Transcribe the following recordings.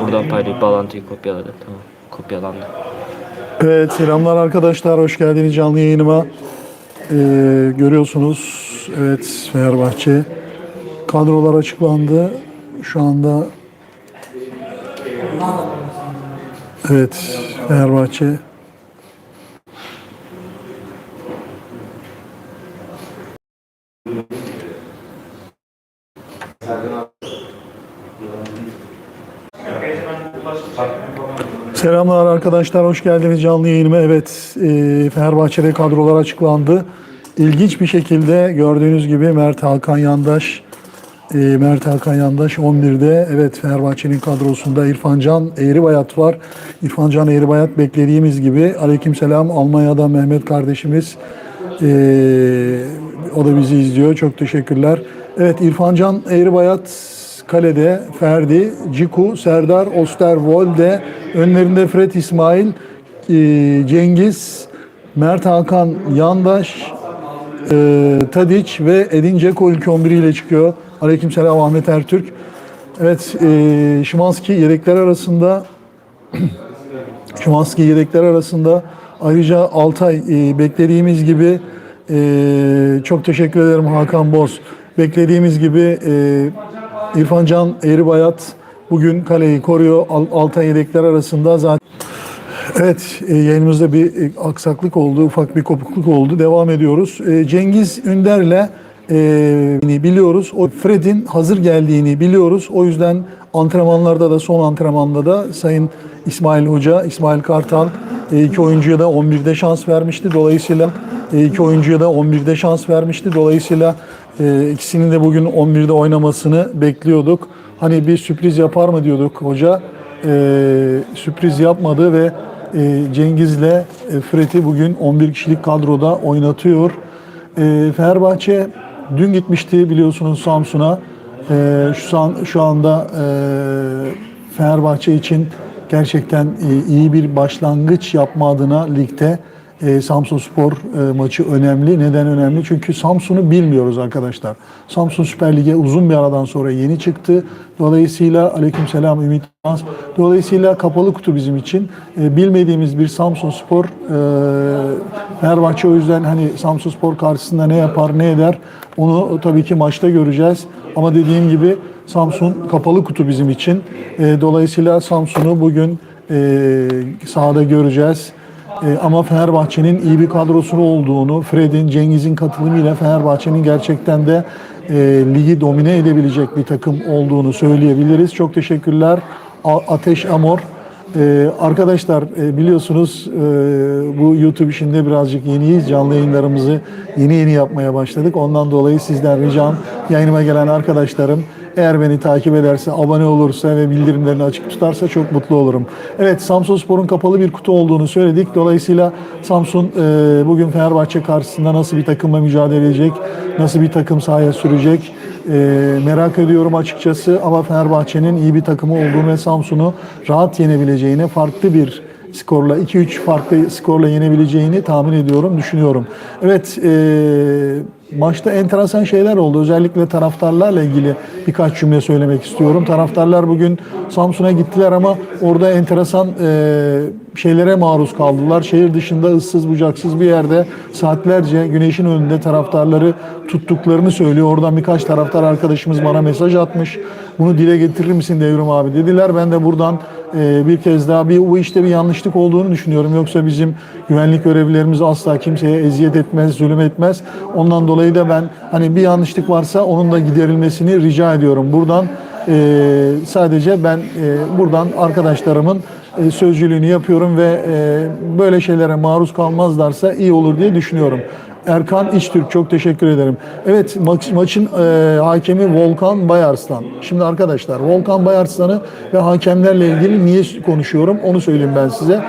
Buradan paylaşıp bağlantıyı kopyaladı. Tamam. Kopyalandı. Evet selamlar arkadaşlar hoş geldiniz canlı yayınıma. Ee, görüyorsunuz evet Fenerbahçe kadrolar açıklandı. Şu anda evet Fenerbahçe Selamlar arkadaşlar, hoş geldiniz canlı yayınıma. Evet, e, Fenerbahçe'de kadrolar açıklandı. İlginç bir şekilde gördüğünüz gibi Mert Hakan Yandaş, e, Mert Hakan Yandaş 11'de. Evet, Fenerbahçe'nin kadrosunda İrfan Can Eğribayat var. İrfan Can Eğribayat beklediğimiz gibi. Aleykümselam Almanya'da Mehmet kardeşimiz. E, o da bizi izliyor. Çok teşekkürler. Evet, İrfan Can Eğribayat Kalede Ferdi, Ciku, Serdar, Osterwolde, önlerinde Fred İsmail, e, Cengiz, Mert Hakan Yandaş, e, Tadiç ve Edin Dzeko ilk 11 ile çıkıyor. Aleykümselam Ahmet Ertürk. Evet, e, Şimanski yedekler arasında Şimanski yedekler arasında ayrıca Altay beklediğimiz gibi çok teşekkür ederim Hakan Boz. Beklediğimiz gibi İrfan Can Eğribayat bugün kaleyi koruyor. Al- Altay yedekler arasında zaten Evet, e, yayınımızda bir e, aksaklık oldu, ufak bir kopukluk oldu. Devam ediyoruz. E, Cengiz Ünder'le e, biliyoruz. O Fred'in hazır geldiğini biliyoruz. O yüzden antrenmanlarda da son antrenmanda da Sayın İsmail Hoca, İsmail Kartal iki oyuncuya da 11'de şans vermişti. Dolayısıyla iki oyuncuya da 11'de şans vermişti. Dolayısıyla e, ikisinin de bugün 11'de oynamasını bekliyorduk. Hani bir sürpriz yapar mı diyorduk hoca. E, sürpriz yapmadı ve e, Cengiz'le e, Fred'i bugün 11 kişilik kadroda oynatıyor. E, Fenerbahçe dün gitmişti biliyorsunuz Samsun'a. E, şu, an, şu anda e, Fenerbahçe için gerçekten e, iyi bir başlangıç yapma adına ligde e, Samsun Spor e, maçı önemli. Neden önemli? Çünkü Samsun'u bilmiyoruz arkadaşlar. Samsun Süper Lig'e uzun bir aradan sonra yeni çıktı. Dolayısıyla aleykümselam Ümit Yılmaz. Dolayısıyla kapalı kutu bizim için. E, bilmediğimiz bir Samsun Spor e, Fenerbahçe o yüzden hani Samsun Spor karşısında ne yapar ne eder onu tabii ki maçta göreceğiz. Ama dediğim gibi Samsun kapalı kutu bizim için. E, dolayısıyla Samsun'u bugün e, sahada göreceğiz. E, ama Fenerbahçe'nin iyi bir kadrosu olduğunu, Fred'in, Cengiz'in katılımıyla Fenerbahçe'nin gerçekten de e, ligi domine edebilecek bir takım olduğunu söyleyebiliriz. Çok teşekkürler. A- Ateş Amor. E, arkadaşlar e, biliyorsunuz e, bu YouTube işinde birazcık yeniyiz. Canlı yayınlarımızı yeni yeni yapmaya başladık. Ondan dolayı sizden ricam yayınıma gelen arkadaşlarım eğer beni takip ederse, abone olursa ve bildirimlerini açık tutarsa çok mutlu olurum. Evet, Samsun Spor'un kapalı bir kutu olduğunu söyledik. Dolayısıyla Samsun e, bugün Fenerbahçe karşısında nasıl bir takımla mücadele edecek, nasıl bir takım sahaya sürecek e, merak ediyorum açıkçası. Ama Fenerbahçe'nin iyi bir takımı olduğunu ve Samsun'u rahat yenebileceğini, farklı bir skorla 2-3 farklı skorla yenebileceğini tahmin ediyorum, düşünüyorum. Evet, e, maçta enteresan şeyler oldu. Özellikle taraftarlarla ilgili birkaç cümle söylemek istiyorum. Taraftarlar bugün Samsun'a gittiler ama orada enteresan e, şeylere maruz kaldılar. Şehir dışında ıssız bucaksız bir yerde saatlerce güneşin önünde taraftarları tuttuklarını söylüyor. Oradan birkaç taraftar arkadaşımız bana mesaj atmış. Bunu dile getirir misin Devrim abi dediler. Ben de buradan e, bir kez daha bir bu işte bir yanlışlık olduğunu düşünüyorum. Yoksa bizim güvenlik görevlilerimiz asla kimseye eziyet etmez, zulüm etmez. Ondan dolayı da ben hani bir yanlışlık varsa onun da giderilmesini rica ediyorum. Buradan e, sadece ben e, buradan arkadaşlarımın e, sözcülüğünü yapıyorum ve e, böyle şeylere maruz kalmazlarsa iyi olur diye düşünüyorum. Erkan İçtürk çok teşekkür ederim. Evet maç, maçın e, hakemi Volkan Bayarslan. Şimdi arkadaşlar Volkan Bayarslan'ı ve hakemlerle ilgili niye konuşuyorum onu söyleyeyim ben size.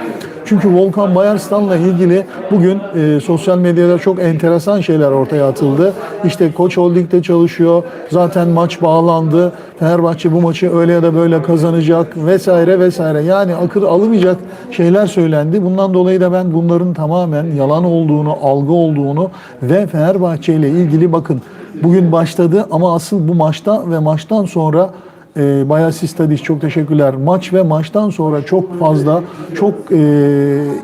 Çünkü Volkan Bayarslan'la ilgili bugün e, sosyal medyada çok enteresan şeyler ortaya atıldı. İşte Koç Holding'de çalışıyor. Zaten maç bağlandı. Fenerbahçe bu maçı öyle ya da böyle kazanacak vesaire vesaire. Yani akıl alamayacak şeyler söylendi. Bundan dolayı da ben bunların tamamen yalan olduğunu, algı olduğunu ve Fenerbahçe ile ilgili bakın bugün başladı ama asıl bu maçta ve maçtan sonra E, Bayağı Sistadis çok teşekkürler. Maç ve maçtan sonra çok fazla, çok e,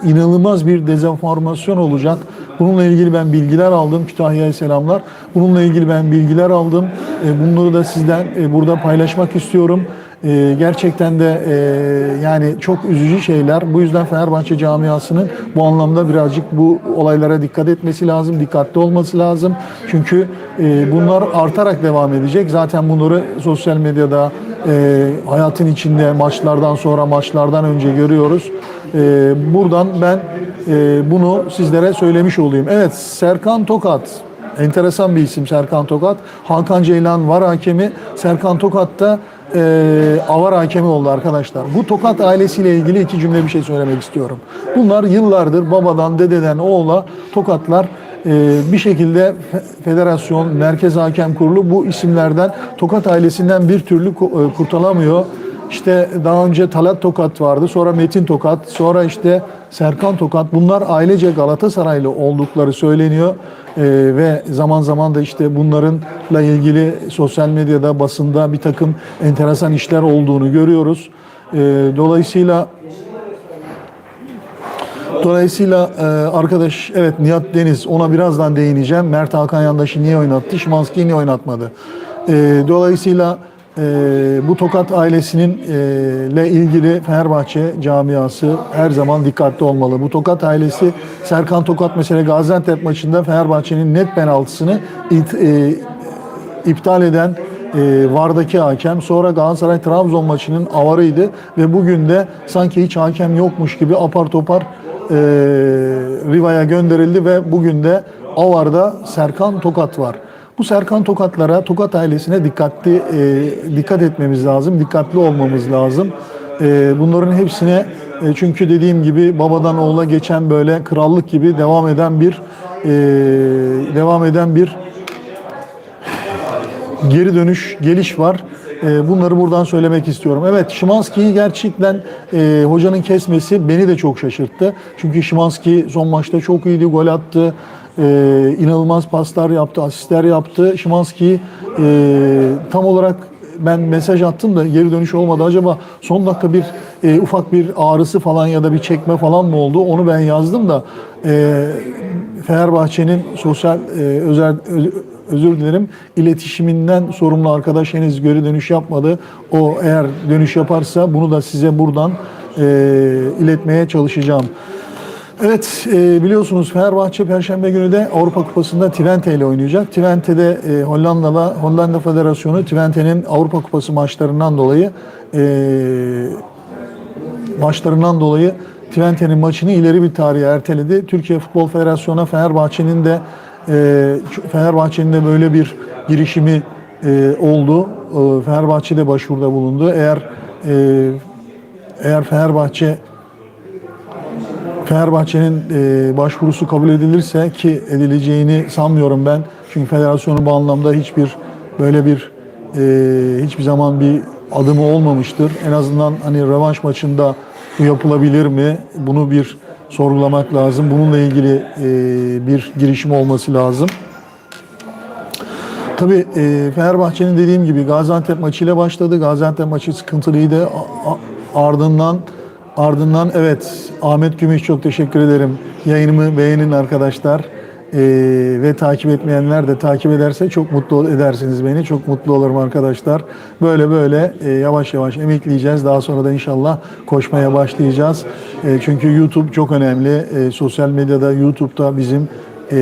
inanılmaz bir dezenformasyon olacak. Bununla ilgili ben bilgiler aldım. Kütahya'ya selamlar. Bununla ilgili ben bilgiler aldım. E, bunları da sizden e, burada paylaşmak istiyorum. E, gerçekten de e, yani çok üzücü şeyler. Bu yüzden Fenerbahçe camiasının bu anlamda birazcık bu olaylara dikkat etmesi lazım, dikkatli olması lazım. Çünkü e, bunlar artarak devam edecek. Zaten bunları sosyal medyada, e, hayatın içinde maçlardan sonra, maçlardan önce görüyoruz. E, buradan ben e, bunu sizlere söylemiş olayım. Evet, Serkan Tokat Enteresan bir isim Serkan Tokat. Hakan Ceylan var hakemi. Serkan Tokat da e, avar hakemi oldu arkadaşlar. Bu Tokat ailesiyle ilgili iki cümle bir şey söylemek istiyorum. Bunlar yıllardır babadan, dededen, oğula Tokatlar e, bir şekilde fe- federasyon, merkez hakem kurulu bu isimlerden Tokat ailesinden bir türlü e, kurtulamıyor. İşte daha önce Talat Tokat vardı, sonra Metin Tokat, sonra işte Serkan Tokat. Bunlar ailece Galatasaraylı oldukları söyleniyor. Ee, ve zaman zaman da işte bunlarınla ilgili sosyal medyada, basında bir takım enteresan işler olduğunu görüyoruz. Ee, dolayısıyla Dolayısıyla e, arkadaş evet Nihat Deniz ona birazdan değineceğim. Mert Hakan Yandaş'ı niye oynattı? Şimanski'yi niye oynatmadı? E, dolayısıyla e, bu Tokat ailesinin e, ile ilgili Fenerbahçe camiası her zaman dikkatli olmalı. Bu Tokat ailesi Serkan Tokat mesela Gaziantep maçında Fenerbahçe'nin net penaltısını it, e, iptal eden e, Vardaki hakem sonra Galatasaray Trabzon maçının avarıydı ve bugün de sanki hiç hakem yokmuş gibi apar topar e, Riva'ya gönderildi ve bugün de Avar'da Serkan Tokat var. Bu Serkan Tokatlara, Tokat ailesine dikkatli e, dikkat etmemiz lazım, dikkatli olmamız lazım. E, bunların hepsine e, çünkü dediğim gibi babadan oğula geçen böyle krallık gibi devam eden bir e, devam eden bir geri dönüş, geliş var. Ee, Bunları buradan söylemek istiyorum. Evet, Şimanski'yi gerçekten e, hocanın kesmesi beni de çok şaşırttı. Çünkü Şimanski son maçta çok iyiydi, gol attı. Ee, inanılmaz paslar yaptı, asistler yaptı. Şimanski e, tam olarak ben mesaj attım da geri dönüş olmadı. Acaba son dakika bir e, ufak bir ağrısı falan ya da bir çekme falan mı oldu? Onu ben yazdım da e, Fenerbahçe'nin sosyal e, özel ö- özür dilerim iletişiminden sorumlu arkadaş henüz geri dönüş yapmadı. O eğer dönüş yaparsa bunu da size buradan e, iletmeye çalışacağım. Evet e, biliyorsunuz Fenerbahçe Perşembe günü de Avrupa Kupası'nda Twente ile oynayacak. Twente'de e, Hollanda'la Hollanda Federasyonu Twente'nin Avrupa Kupası maçlarından dolayı e, maçlarından dolayı Twente'nin maçını ileri bir tarihe erteledi. Türkiye Futbol Federasyonu'na Fenerbahçe'nin de e, Fenerbahçe'nin de böyle bir girişimi e, oldu. E, Fenerbahçe de başvuruda bulundu. Eğer e, eğer Fenerbahçe Fenerbahçe'nin e, başvurusu kabul edilirse ki edileceğini sanmıyorum ben. Çünkü federasyonun bu anlamda hiçbir böyle bir e, hiçbir zaman bir adımı olmamıştır. En azından hani rövanş maçında bu yapılabilir mi? Bunu bir sorgulamak lazım. Bununla ilgili e, bir girişim olması lazım. Tabii e, Fenerbahçe'nin dediğim gibi Gaziantep maçıyla başladı. Gaziantep maçı sıkıntılıydı. A- a- ardından ardından evet Ahmet Gümüş çok teşekkür ederim. Yayınımı beğenin arkadaşlar. E, ve takip etmeyenler de takip ederse çok mutlu edersiniz beni. Çok mutlu olurum arkadaşlar. Böyle böyle e, yavaş yavaş emekleyeceğiz. Daha sonra da inşallah koşmaya başlayacağız. E, çünkü YouTube çok önemli. E, sosyal medyada YouTube'da bizim e,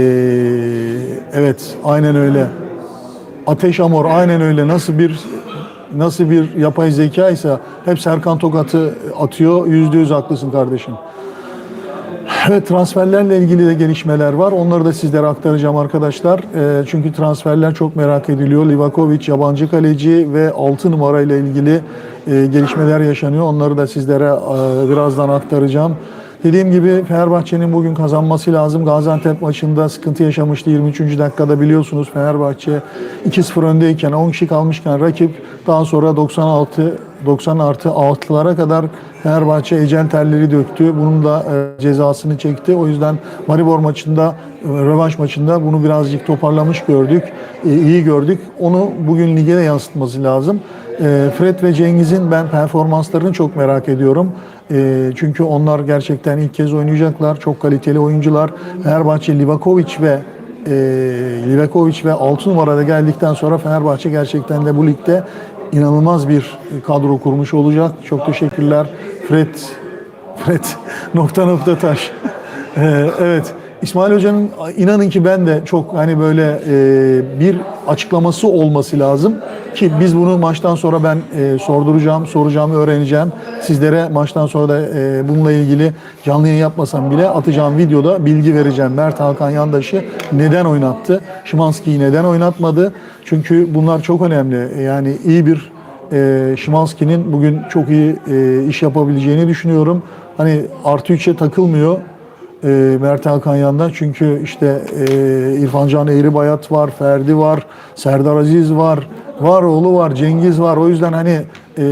evet aynen öyle. Ateş Amor aynen öyle nasıl bir nasıl bir yapay zeka ise hep Serkan Tokat'ı atıyor. Yüzde yüz haklısın kardeşim. Evet transferlerle ilgili de gelişmeler var. Onları da sizlere aktaracağım arkadaşlar. Ee, çünkü transferler çok merak ediliyor. Livakovic yabancı kaleci ve 6 numarayla ilgili e, gelişmeler yaşanıyor. Onları da sizlere e, birazdan aktaracağım. Dediğim gibi Fenerbahçe'nin bugün kazanması lazım. Gaziantep maçında sıkıntı yaşamıştı 23. dakikada biliyorsunuz Fenerbahçe 2-0 öndeyken 10 kişi kalmışken rakip daha sonra 96 90 artı 6'lara kadar Fenerbahçe ecel terleri döktü. Bunun da e, cezasını çekti. O yüzden Maribor maçında, e, rövanş maçında bunu birazcık toparlamış gördük. E, iyi gördük. Onu bugün lige de yansıtması lazım. Fred ve Cengiz'in ben performanslarını çok merak ediyorum. E, çünkü onlar gerçekten ilk kez oynayacaklar. Çok kaliteli oyuncular. Fenerbahçe Livakovic ve e, Livakovic ve 6 numarada geldikten sonra Fenerbahçe gerçekten de bu ligde inanılmaz bir kadro kurmuş olacak. Çok teşekkürler. Fred Fred nokta nokta taş. Ee, evet. İsmail Hoca'nın inanın ki ben de çok hani böyle e, bir açıklaması olması lazım ki biz bunu maçtan sonra ben e, sorduracağım, soracağım, öğreneceğim. Sizlere maçtan sonra da e, bununla ilgili canlı yayın yapmasam bile atacağım videoda bilgi vereceğim. Mert Hakan Yandaş'ı neden oynattı? Şimanski'yi neden oynatmadı? Çünkü bunlar çok önemli. Yani iyi bir e, Şimanski'nin bugün çok iyi e, iş yapabileceğini düşünüyorum. Hani artı 3'e takılmıyor e, Mert Hakan yandan. Çünkü işte e, İrfan Can Eğribayat var, Ferdi var, Serdar Aziz var, var oğlu var, Cengiz var. O yüzden hani e,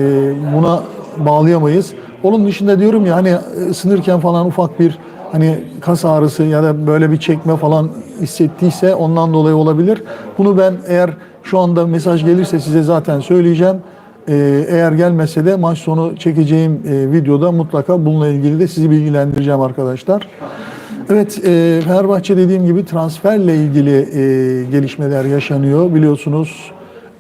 buna bağlayamayız. Onun dışında diyorum ya hani ısınırken falan ufak bir hani kas ağrısı ya da böyle bir çekme falan hissettiyse ondan dolayı olabilir. Bunu ben eğer şu anda mesaj gelirse size zaten söyleyeceğim. Ee, eğer gelmese de maç sonu çekeceğim e, videoda mutlaka bununla ilgili de sizi bilgilendireceğim arkadaşlar. Evet, e, Fenerbahçe dediğim gibi transferle ilgili e, gelişmeler yaşanıyor. Biliyorsunuz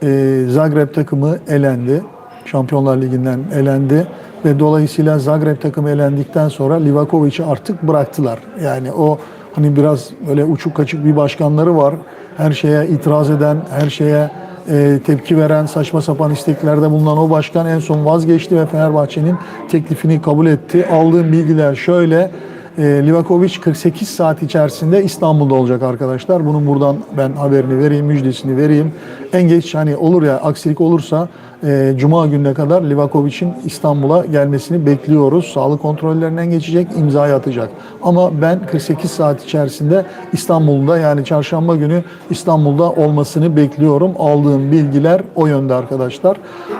e, Zagreb takımı elendi. Şampiyonlar Ligi'nden elendi ve dolayısıyla Zagreb takımı elendikten sonra Livakovic'i artık bıraktılar. Yani o hani biraz böyle uçuk kaçık bir başkanları var. Her şeye itiraz eden, her şeye e, tepki veren, saçma sapan isteklerde bulunan o başkan en son vazgeçti ve Fenerbahçe'nin teklifini kabul etti. Aldığım bilgiler şöyle. E, Livakovic 48 saat içerisinde İstanbul'da olacak arkadaşlar. Bunun buradan ben haberini vereyim, müjdesini vereyim. En geç hani olur ya aksilik olursa e, Cuma gününe kadar Livakovic'in İstanbul'a gelmesini bekliyoruz. Sağlık kontrollerinden geçecek, imzayı atacak. Ama ben 48 saat içerisinde İstanbul'da yani çarşamba günü İstanbul'da olmasını bekliyorum. Aldığım bilgiler o yönde arkadaşlar.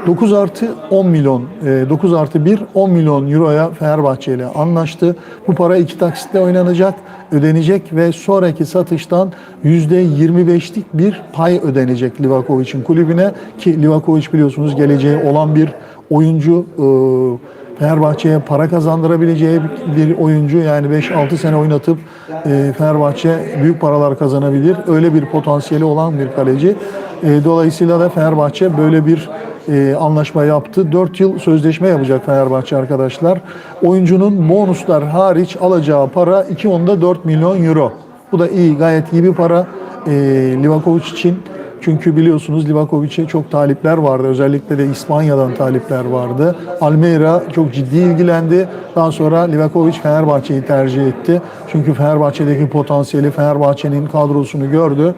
9 artı 10 milyon, e, 9 artı 1 10 milyon euroya Fenerbahçe ile anlaştı. Bu para iki taksitle oynanacak, ödenecek ve sonraki satıştan %25'lik bir pay ödenecek Livakovic'in kulübüne ki Livakovic biliyorsunuz geleceği olan bir oyuncu. E, Fenerbahçe'ye para kazandırabileceği bir oyuncu yani 5-6 sene oynatıp e, Fenerbahçe büyük paralar kazanabilir. Öyle bir potansiyeli olan bir kaleci. E, dolayısıyla da Fenerbahçe böyle bir e, anlaşma yaptı. 4 yıl sözleşme yapacak Fenerbahçe arkadaşlar. Oyuncunun bonuslar hariç alacağı para 2.4 milyon euro. Bu da iyi, gayet iyi bir para. E, Livakovic için çünkü biliyorsunuz Livakovic'e çok talipler vardı. Özellikle de İspanya'dan talipler vardı. Almeida çok ciddi ilgilendi. Daha sonra Livakovic Fenerbahçe'yi tercih etti. Çünkü Fenerbahçe'deki potansiyeli Fenerbahçe'nin kadrosunu gördü.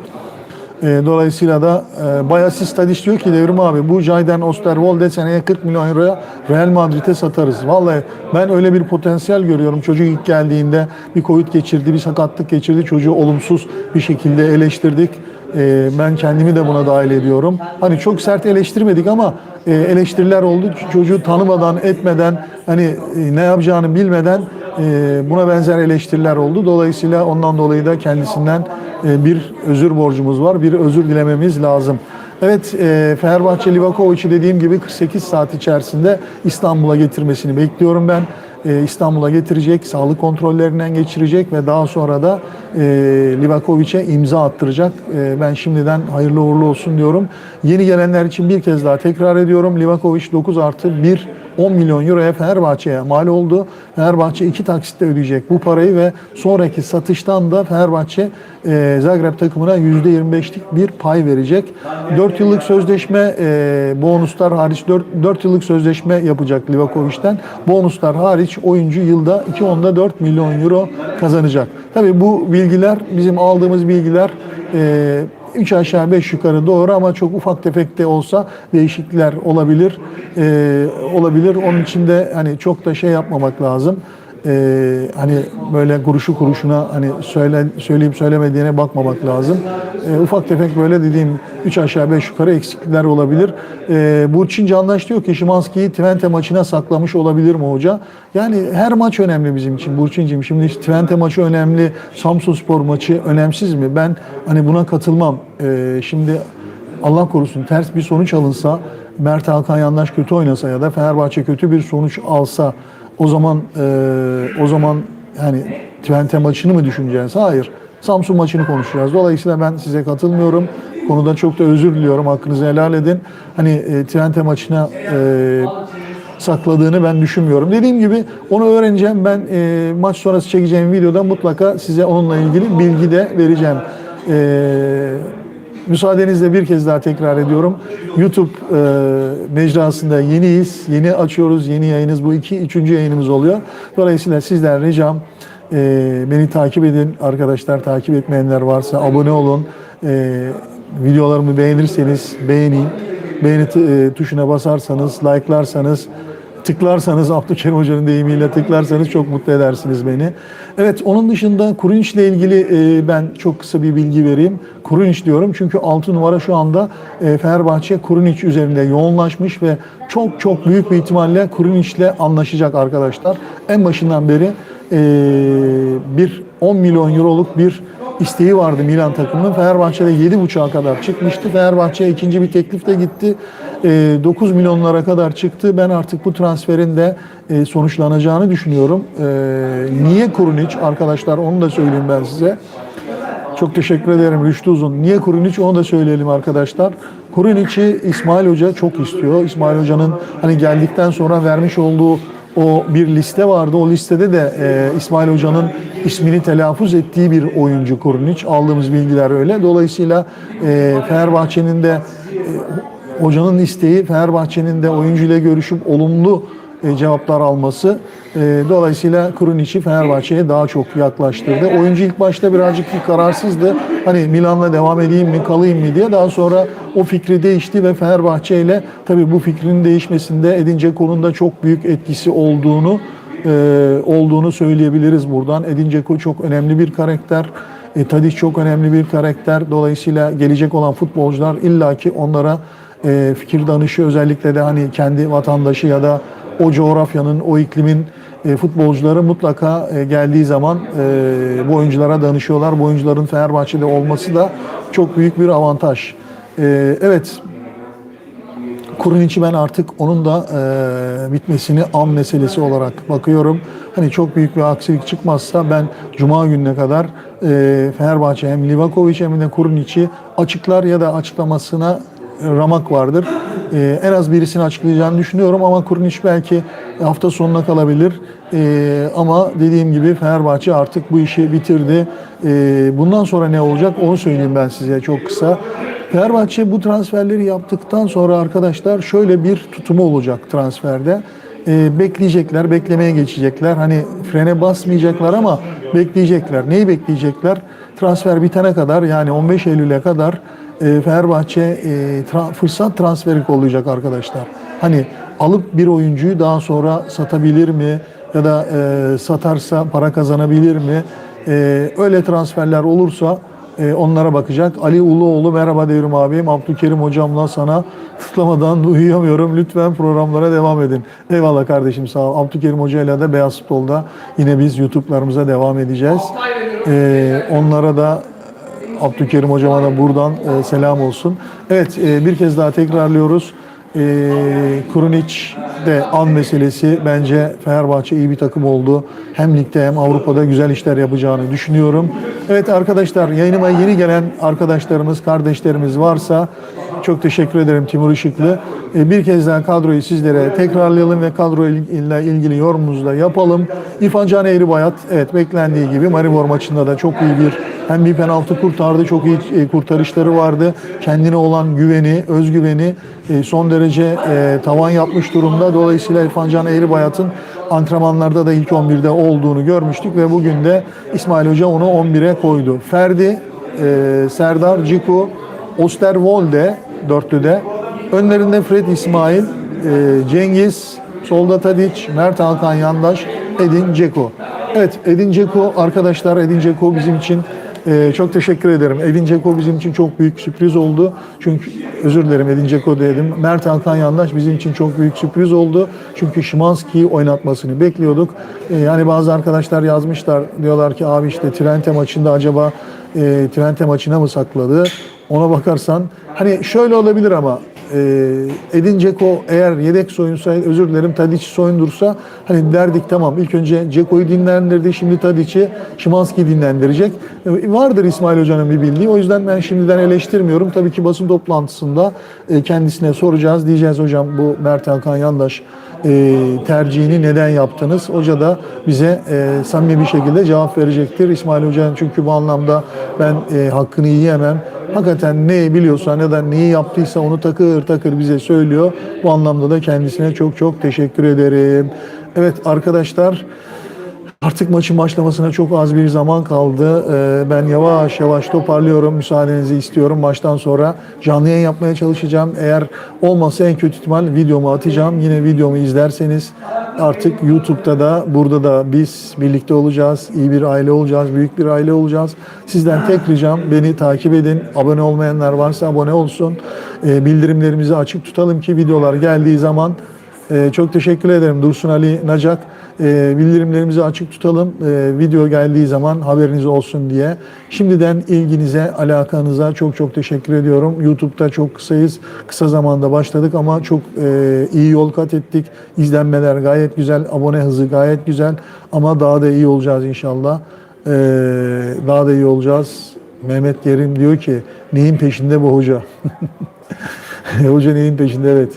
E, dolayısıyla da e, Bayasis Tadiş diyor ki Devrim abi bu Jayden Osterwolde seneye 40 milyon euroya Real Madrid'e satarız. Vallahi ben öyle bir potansiyel görüyorum. Çocuk ilk geldiğinde bir Covid geçirdi, bir sakatlık geçirdi. Çocuğu olumsuz bir şekilde eleştirdik. E, ben kendimi de buna dahil ediyorum. Hani çok sert eleştirmedik ama e, eleştiriler oldu. Çocuğu tanımadan, etmeden, hani e, ne yapacağını bilmeden e, buna benzer eleştiriler oldu. Dolayısıyla ondan dolayı da kendisinden bir özür borcumuz var. Bir özür dilememiz lazım. Evet, e, Fenerbahçe Livakovic'i dediğim gibi 48 saat içerisinde İstanbul'a getirmesini bekliyorum ben. E, İstanbul'a getirecek, sağlık kontrollerinden geçirecek ve daha sonra da e, Livakovic'e imza attıracak. E, ben şimdiden hayırlı uğurlu olsun diyorum. Yeni gelenler için bir kez daha tekrar ediyorum. Livakovic 9 artı 1 10 milyon euroya Fenerbahçe'ye mal oldu. Fenerbahçe iki taksitle ödeyecek bu parayı ve sonraki satıştan da Fenerbahçe e, Zagreb takımına %25'lik bir pay verecek. 4 yıllık sözleşme e, bonuslar hariç 4, 4 yıllık sözleşme yapacak Livakovic'ten. Bonuslar hariç oyuncu yılda 2.4 milyon euro kazanacak. Tabii bu bilgiler bizim aldığımız bilgiler e, 3 aşağı 5 yukarı doğru ama çok ufak tefek de olsa değişiklikler olabilir. Ee, olabilir. Onun için de hani çok da şey yapmamak lazım. Ee, hani böyle kuruşu kuruşuna hani söyle, söyleyip söylemediğine bakmamak lazım. Ee, ufak tefek böyle dediğim 3 aşağı 5 yukarı eksiklikler olabilir. Ee, Burçin Candaş diyor ki Şimanski'yi Twente maçına saklamış olabilir mi hoca? Yani her maç önemli bizim için Burçin'cim. Şimdi Twente maçı önemli, Samsunspor maçı önemsiz mi? Ben hani buna katılmam. Ee, şimdi Allah korusun ters bir sonuç alınsa Mert Hakan Yandaş kötü oynasa ya da Fenerbahçe kötü bir sonuç alsa o zaman e, o zaman yani Twente maçını mı düşüneceğiz? Hayır. Samsun maçını konuşacağız. Dolayısıyla ben size katılmıyorum. Konuda çok da özür diliyorum. Hakkınızı helal edin. Hani e, Twente maçına e, sakladığını ben düşünmüyorum. Dediğim gibi onu öğreneceğim. Ben e, maç sonrası çekeceğim videoda mutlaka size onunla ilgili bilgi de vereceğim. E, müsaadenizle bir kez daha tekrar ediyorum. YouTube e, mecrasında yeniyiz. Yeni açıyoruz. Yeni yayınız bu iki. Üçüncü yayınımız oluyor. Dolayısıyla sizden ricam e, beni takip edin. Arkadaşlar takip etmeyenler varsa abone olun. E, videolarımı beğenirseniz beğenin. Beğeni e, tuşuna basarsanız, like'larsanız, tıklarsanız Abdülkerim Hoca'nın deyimiyle tıklarsanız çok mutlu edersiniz beni. Evet onun dışında Kurunç ile ilgili e, ben çok kısa bir bilgi vereyim. Kurunç diyorum çünkü 6 numara şu anda e, Fenerbahçe Kurunç üzerinde yoğunlaşmış ve çok çok büyük bir ihtimalle Kurunç ile anlaşacak arkadaşlar. En başından beri e, bir 10 milyon euroluk bir isteği vardı Milan takımının. Fenerbahçe'de 7.5'a kadar çıkmıştı. Fenerbahçe ikinci bir teklifle gitti. E, 9 milyonlara kadar çıktı. Ben artık bu transferin de e, sonuçlanacağını düşünüyorum. E, niye Kurunic arkadaşlar onu da söyleyeyim ben size. Çok teşekkür ederim Rüştü Uzun. Niye Kurunic onu da söyleyelim arkadaşlar. Kurinic'i İsmail Hoca çok istiyor. İsmail Hoca'nın hani geldikten sonra vermiş olduğu o bir liste vardı. O listede de e, İsmail Hoca'nın ismini telaffuz ettiği bir oyuncu Kurunic. Aldığımız bilgiler öyle. Dolayısıyla e, Fenerbahçe'nin de e, hocanın isteği Fenerbahçe'nin de oyuncu ile görüşüp olumlu e, cevaplar alması e, dolayısıyla Krunic'i Fenerbahçe'ye daha çok yaklaştırdı. Oyuncu ilk başta birazcık bir kararsızdı. Hani Milan'la devam edeyim mi, kalayım mı diye. Daha sonra o fikri değişti ve Fenerbahçe ile tabii bu fikrin değişmesinde Edin Dzeko'nun da çok büyük etkisi olduğunu e, olduğunu söyleyebiliriz buradan. Edin Dzeko çok önemli bir karakter. E, Tadic çok önemli bir karakter. Dolayısıyla gelecek olan futbolcular illaki onlara e, fikir danışı özellikle de hani kendi vatandaşı ya da o coğrafyanın, o iklimin e, futbolcuları mutlaka e, geldiği zaman e, bu oyunculara danışıyorlar. Bu oyuncuların Fenerbahçe'de olması da çok büyük bir avantaj. E, evet, Kuruniç'i ben artık onun da e, bitmesini an meselesi olarak bakıyorum. Hani çok büyük bir aksilik çıkmazsa ben Cuma gününe kadar e, Fenerbahçe hem Livakovic hem de Kuruniç'i açıklar ya da açıklamasına ramak vardır. E, en az birisini açıklayacağını düşünüyorum ama Kurunic belki hafta sonuna kalabilir. E, ama dediğim gibi Fenerbahçe artık bu işi bitirdi. E, bundan sonra ne olacak onu söyleyeyim ben size çok kısa. Fenerbahçe bu transferleri yaptıktan sonra arkadaşlar şöyle bir tutumu olacak transferde. Ee, bekleyecekler, beklemeye geçecekler. Hani frene basmayacaklar ama bekleyecekler. Neyi bekleyecekler? Transfer bitene kadar yani 15 Eylül'e kadar e, Fenerbahçe e, tra- fırsat transferi kollayacak arkadaşlar. Hani alıp bir oyuncuyu daha sonra satabilir mi? Ya da e, satarsa para kazanabilir mi? E, öyle transferler olursa e, onlara bakacak. Ali Uluoğlu merhaba devrim abim. Abdülkerim hocamla sana tıklamadan uyuyamıyorum. Lütfen programlara devam edin. Eyvallah kardeşim sağ ol. Abdülkerim hocayla da Beyaz Futbol'da yine biz YouTube'larımıza devam edeceğiz. E, onlara da Abdülkerim hocama da buradan e, selam olsun. Evet e, bir kez daha tekrarlıyoruz. E, Kurunic de an meselesi bence Fenerbahçe iyi bir takım oldu. Hem ligde hem Avrupa'da güzel işler yapacağını düşünüyorum. Evet arkadaşlar yayınıma yeni gelen arkadaşlarımız, kardeşlerimiz varsa çok teşekkür ederim Timur Işıklı. E, bir kez daha kadroyu sizlere tekrarlayalım ve kadro ile ilgili yorumumuzu da yapalım. İrfan Can Eğri Bayat evet beklendiği gibi Maribor maçında da çok iyi bir hem bir penaltı kurtardı, çok iyi e, kurtarışları vardı. Kendine olan güveni, özgüveni e, son derece tavan yapmış durumda. Dolayısıyla İrfan Can Eğribayat'ın antrenmanlarda da ilk 11'de olduğunu görmüştük ve bugün de İsmail Hoca onu 11'e koydu. Ferdi, Serdar, Ciku, Osterwolde dörtlüde. Önlerinde Fred İsmail, e, Cengiz, solda Tadic, Mert Hakan Yandaş, Edin Dzeko. Evet Edin Dzeko arkadaşlar Edin Dzeko bizim için ee, çok teşekkür ederim. Edin Dzeko bizim için çok büyük sürpriz oldu. Çünkü özür dilerim Edin Dzeko dedim. Mert Hakan Yandaş bizim için çok büyük sürpriz oldu. Çünkü Şimanski'yi oynatmasını bekliyorduk. Ee, yani bazı arkadaşlar yazmışlar. Diyorlar ki abi işte Twente maçında acaba e, Twente maçına mı sakladı? Ona bakarsan hani şöyle olabilir ama e, Edin Dzeko eğer yedek soyunsa özür dilerim Tadic soyundursa hani derdik tamam ilk önce Dzeko'yu dinlendirdi şimdi Tadic'i Şimanski dinlendirecek. E, vardır İsmail Hoca'nın bir bildiği. O yüzden ben şimdiden eleştirmiyorum. Tabii ki basın toplantısında e, kendisine soracağız. Diyeceğiz hocam bu Mert Hakan Yandaş e, tercihini neden yaptınız? Hoca da bize e, samimi bir şekilde cevap verecektir. İsmail Hoca'nın çünkü bu anlamda ben e, hakkını yiyemem. Hakikaten ne biliyorsa ya da neyi yaptıysa onu takır takır bize söylüyor. Bu anlamda da kendisine çok çok teşekkür ederim. Evet arkadaşlar Artık maçın başlamasına çok az bir zaman kaldı. Ee, Ben yavaş yavaş toparlıyorum. Müsaadenizi istiyorum. Maçtan sonra canlı yayın yapmaya çalışacağım. Eğer olmazsa en kötü ihtimal videomu atacağım. Yine videomu izlerseniz artık YouTube'da da burada da biz birlikte olacağız. İyi bir aile olacağız. Büyük bir aile olacağız. Sizden tek ricam beni takip edin. Abone olmayanlar varsa abone olsun. Ee, Bildirimlerimizi açık tutalım ki videolar geldiği zaman ee, çok teşekkür ederim Dursun Ali Nacak. Ee, bildirimlerimizi açık tutalım. Ee, video geldiği zaman haberiniz olsun diye. Şimdiden ilginize, alakanıza çok çok teşekkür ediyorum. YouTube'da çok kısayız. Kısa zamanda başladık ama çok e, iyi yol kat ettik. İzlenmeler gayet güzel, abone hızı gayet güzel. Ama daha da iyi olacağız inşallah. Daha da iyi olacağız. Mehmet Yerim diyor ki neyin peşinde bu hoca? hoca neyin peşinde evet.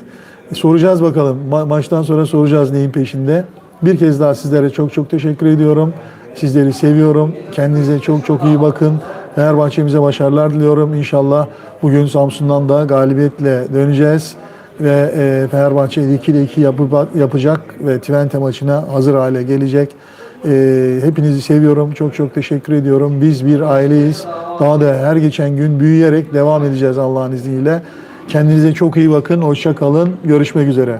Soracağız bakalım. Ma- maçtan sonra soracağız neyin peşinde. Bir kez daha sizlere çok çok teşekkür ediyorum. Sizleri seviyorum. Kendinize çok çok iyi bakın. Fenerbahçe'mize başarılar diliyorum. İnşallah bugün Samsun'dan da galibiyetle döneceğiz. Ve e, Fenerbahçe 2'de 2 yapıp, yapacak ve Twente maçına hazır hale gelecek. E, hepinizi seviyorum. Çok çok teşekkür ediyorum. Biz bir aileyiz. Daha da her geçen gün büyüyerek devam edeceğiz Allah'ın izniyle. Kendinize çok iyi bakın. Hoşça kalın. Görüşmek üzere.